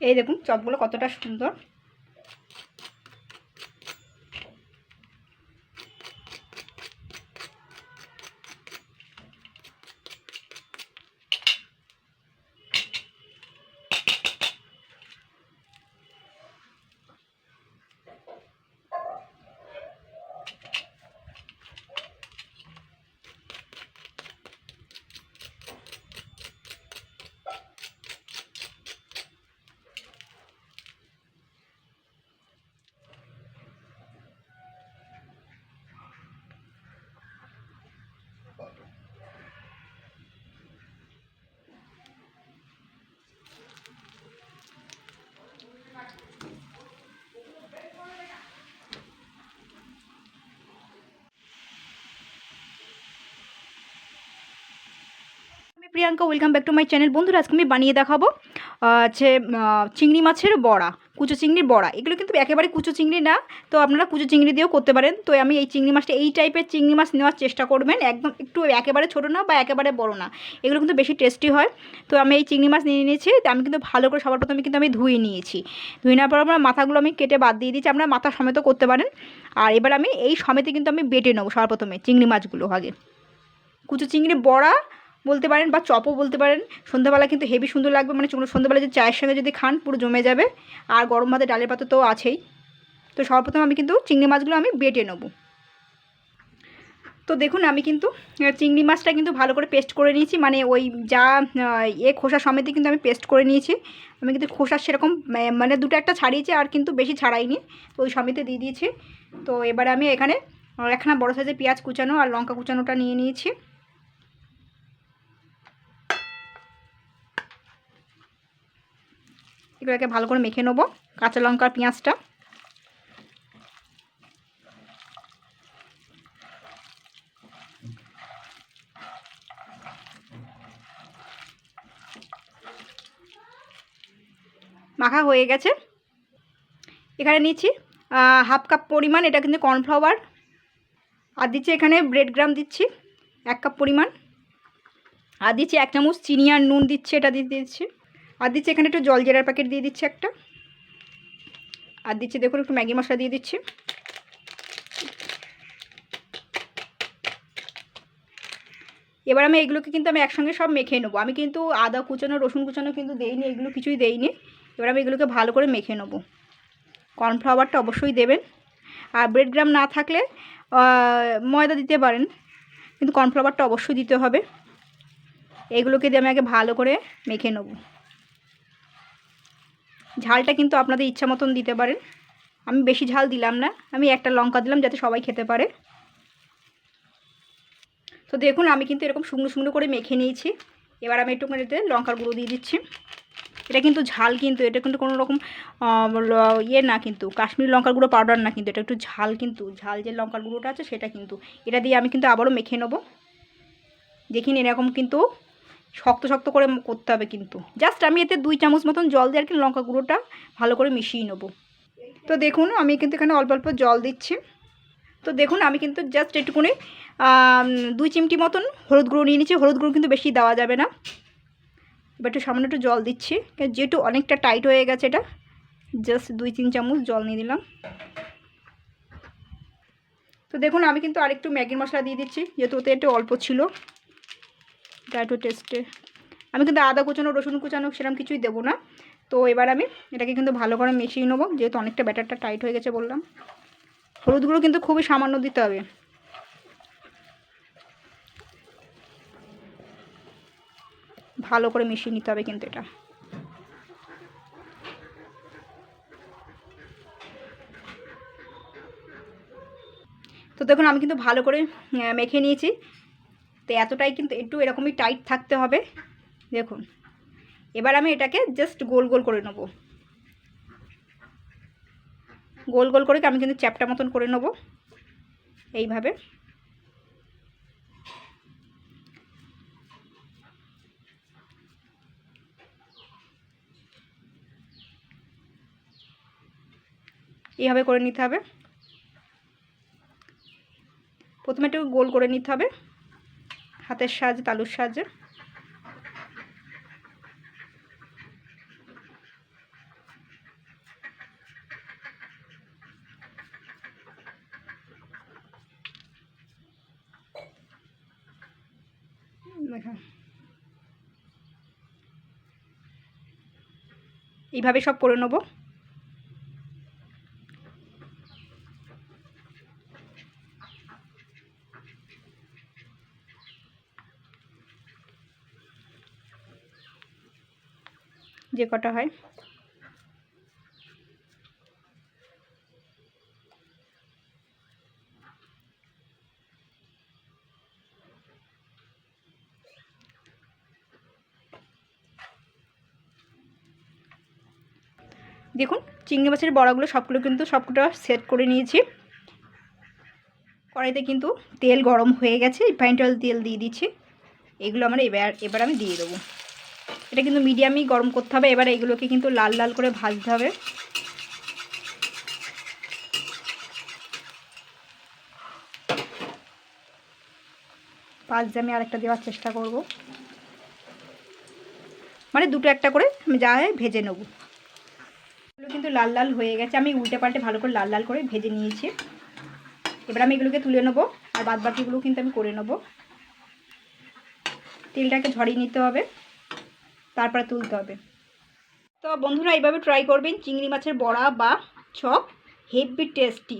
এই দেখুন চপগুলো কতটা সুন্দর। Priyanka welcome back to my channel বন্ধুরা, আজকে আমি বানিয়ে দেখাবো হচ্ছে চিংড়ি মাছের বড়া, কুচো চিংড়ির বড়া। এগুলো কিন্তু একেবারে কুচো চিংড়ি না, তো আপনারা কুচো চিংড়ি দিয়েও করতে পারেন। তো আমি এই চিংড়ি মাছটা, এই টাইপের চিংড়ি মাছ নেওয়ার চেষ্টা করবেন। একদম একটু একেবারে ছোটো না বা একেবারে বড় না। এগুলো কিন্তু বেশি টেস্টি হয়। তো আমি এই চিংড়ি মাছ নিয়ে নিয়েছি, তো আমি কিন্তু ভালো করে সবার প্রথমে কিন্তু আমি ধুয়ে নিয়েছি। ধুয়ে নেওয়ার পর আমার মাথাগুলো আমি কেটে বাদ দিয়ে দিয়েছি, আপনারা মাথা সমেত করতে পারেন। আর এবার আমি এই সমেতে কিন্তু আমি বেটে নেব সবার প্রথমে চিংড়ি মাছগুলো আগে। কুচো চিংড়ি বড়া বলতে পারেন বা চপও বলতে পারেন, সন্ধ্যাবেলা কিন্তু হেভি সুন্দর লাগবে। মানে সন্ধ্যাবেলা যদি চায়ের সঙ্গে যদি খান, পুরো জমে যাবে। আর গরম ভাতে ডালের পাতা তো আছেই। তো সর্বপ্রথম আমি কিন্তু চিংড়ি মাছগুলো আমি বেটে নেব। তো দেখুন, আমি কিন্তু চিংড়ি মাছটা কিন্তু ভালো করে পেস্ট করে নিয়েছি। মানে ওই যা এ খোসা সমেত কিন্তু আমি পেস্ট করে নিয়েছি। আমি কিন্তু খোসা সেরকম মানে দুটো একটা ছাড়িয়েছি, আর কিন্তু বেশি ছাড়াইনি। তো ওই সমেতে দিয়ে দিয়েছি। তো এবারে আমি এখানে একখানা বড়ো সাইজের পেঁয়াজ কুচানো আর লঙ্কা কুচানোটা নিয়ে নিয়েছি। এগুলোকে ভালো করে মেখে নেব, কাঁচা লঙ্কার পেঁয়াজটা। মাখা হয়ে গেছে। এখানে নিচ্ছি হাফ কাপ পরিমাণ, এটা কিন্তু কর্নফ্লাওয়ার। আর দিচ্ছি এখানে ব্রেড গ্রাম দিচ্ছি, এক কাপ পরিমাণ। আর দিচ্ছি এক চামচ চিনি আর নুন দিচ্ছি, এটা দিয়ে দিচ্ছি। আর দিচ্ছি এখানে একটু জল জেরার প্যাকেট দিয়ে দিচ্ছি একটা। আর দিচ্ছি দেখুন একটু ম্যাগি মশলা দিয়ে দিচ্ছি। এবার আমি এগুলোকে কিন্তু আমি একসঙ্গে সব মেখে নেব। আমি কিন্তু আদা কুচানো, রসুন কুচানো কিন্তু দেইনি, এগুলো কিছুই দেইনি। এবার আমি এগুলোকে ভালো করে মেখে নেব। কর্নফ্লাওয়ারটা অবশ্যই দেবেন। আর ব্রেড গ্রাম না থাকলে ময়দা দিতে পারেন, কিন্তু কর্নফ্লাওয়ারটা অবশ্যই দিতে হবে। এগুলোকে দিয়ে আমি আগে ভালো করে মেখে নেব। ঝালটা কিন্তু আপনাদের ইচ্ছা মতন দিতে পারেন। আমি বেশি ঝাল দিলাম না, আমি একটা লঙ্কা দিলাম যাতে সবাই খেতে পারে। তো দেখুন, আমি কিন্তু এরকম শুকনো শুকনো করে মেখে নিয়েছি। এবার আমি এতে লঙ্কার গুঁড়ো দিয়ে দিচ্ছি। এটা কিন্তু ঝাল কিন্তু, এটা কিন্তু কোনো রকম ইয়ে না কিন্তু, কাশ্মীরি লঙ্কার গুঁড়ো পাউডার না কিন্তু, এটা একটু ঝাল কিন্তু, ঝাল যে লঙ্কার গুঁড়োটা আছে সেটা কিন্তু। এটা দিয়ে আমি কিন্তু আবারও মেখে নেব। দেখিন এরকম কিন্তু শক্ত শক্ত করে করতে হবে কিন্তু। জাস্ট আমি এতে দুই চামচ মতন জল দিয়ে আর কি লঙ্কা গুঁড়োটা ভালো করে মিশিয়ে নেব। তো দেখুন, আমি কিন্তু এখানে অল্প অল্প জল দিচ্ছি। তো দেখুন, আমি কিন্তু জাস্ট একটুকুনি দুই চিমটি মতন হলুদ গুঁড়ো নিয়ে নিচ্ছি। হলুদ গুঁড়ো কিন্তু বেশি দেওয়া যাবে না। এবার একটু সামান্য একটু জল দিচ্ছি। যেহেতু অনেকটা টাইট হয়ে গেছে এটা জাস্ট দুই, তিন চামচ জল নিয়ে দিলাম তো দেখুন, আমি কিন্তু আরেকটু ম্যাগির মশলা দিয়ে দিচ্ছি, যেহেতু ওতে একটু অল্প ছিল। একটু টেস্টে। আমি কিন্তু আদা কুচানো, রসুন কুচানো সেরকম কিছুই দেবো না। তো এবার আমি এটাকে কিন্তু ভালো করে মিশিয়ে নেব, যেহেতু অনেকটা ব্যাটারটা টাইট হয়ে গেছে বললাম। হলুদ গুঁড়ো কিন্তু খুবই সামান্য দিতে হবে। ভালো করে মিশিয়ে নিতে হবে কিন্তু এটা। তো দেখুন, আমি কিন্তু ভালো করে মেখে নিয়েছি। তো এতটাই কিন্তু একটু এরকমই টাইট থাকতে হবে। দেখুন, এবার আমি এটাকে জাস্ট গোল গোল করে নেব। গোল গোল করে আমি কিন্তু চ্যাপটা মতন করে নেব এইভাবে। এইভাবে করে নিতে হবে। প্রথমে একটু গোল করে নিতে হবে। হাতের সাহায্যে তালুর সাহায্যে এইভাবে সব করে নেব। যে কটা হয়? দেখুন, চিংড়ি মাছের বড়াগুলো সবগুলো কিন্তু সবকটা সেট করে নিয়েছি। কড়াইতে কিন্তু তেল গরম হয়ে গেছে রিফাইন তেল তেল দিয়ে দিচ্ছি। এগুলো আমার এবার এবার আমি দিয়ে দেবো। এটা কিন্তু মিডিয়ামই গরম করতে হবে। এবার এগুলোকে কিন্তু লাল লাল করে ভাজতে হবে। ভাজতে আমি আরেকটা দেওয়ার চেষ্টা করব। মানে দুটো একটা করে আমি যা হয় ভেজে নেব। এগুলো কিন্তু লাল লাল হয়ে গেছে। আমি উল্টে পাল্টে ভালো করে লাল লাল করে ভেজে নিয়েছি। এবার আমি এগুলোকে তুলে নেব আর বাদ বাকিগুলো কিন্তু আমি করে নেব। তেলটাকে ঝরিয়ে নিতে হবে। তারপরে তুলতে হবে। তো বন্ধুরা, এইভাবে ট্রাই করবেন। চিংড়ি মাছের বড়া বা চপ হেভি টেস্টি